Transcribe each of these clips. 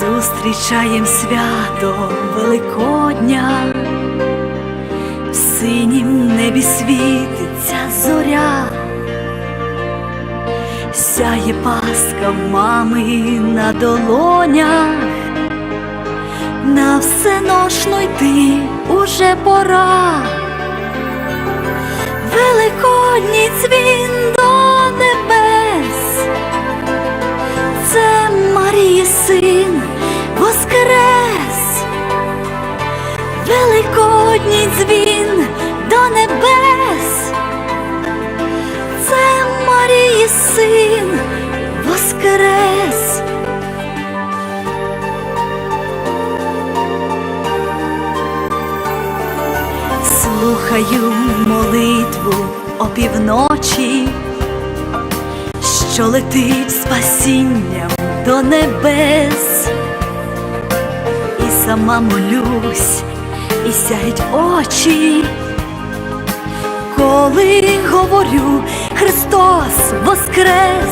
Зустрічаєм свято Великодня, в синім небі світиться зоря, сяє паска мами на долонях, на всеношну йти уже пора. Великодній дзвін до небес, це Марії син воскрес. Слухаю молитву опівночі, що летить спасінням до небес, і сама молюсь, і сяють очі, коли говорю Христос воскрес,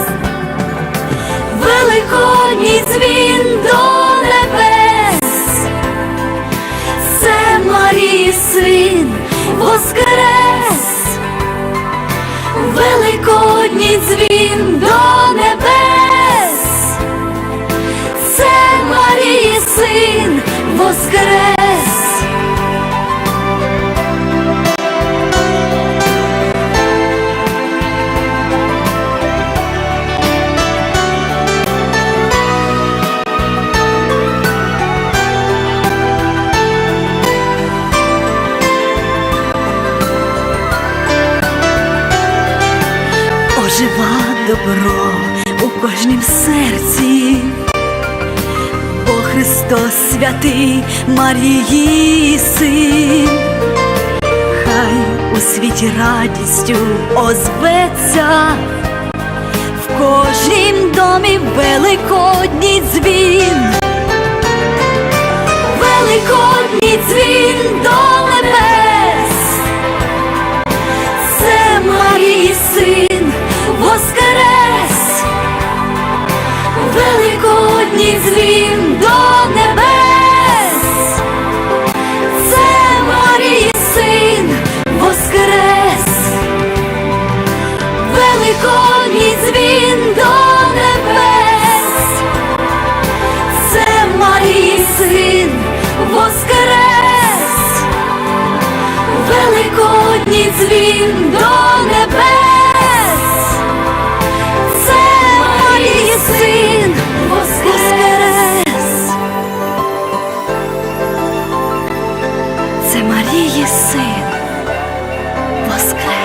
Великодній дзвін до небес. Це Марії син воскрес, Великодній Ожива добро у кожнім серці, бо Христос святий Марії син, хай у світі радістю озветься, в кожнім домі великодній дзвін, великодній дзвін дзвін до небес, це Марії син воскрес, Великодній дзвін до небес, це Марії син воскрес. Великодній дзвін до це Марії син воскрес.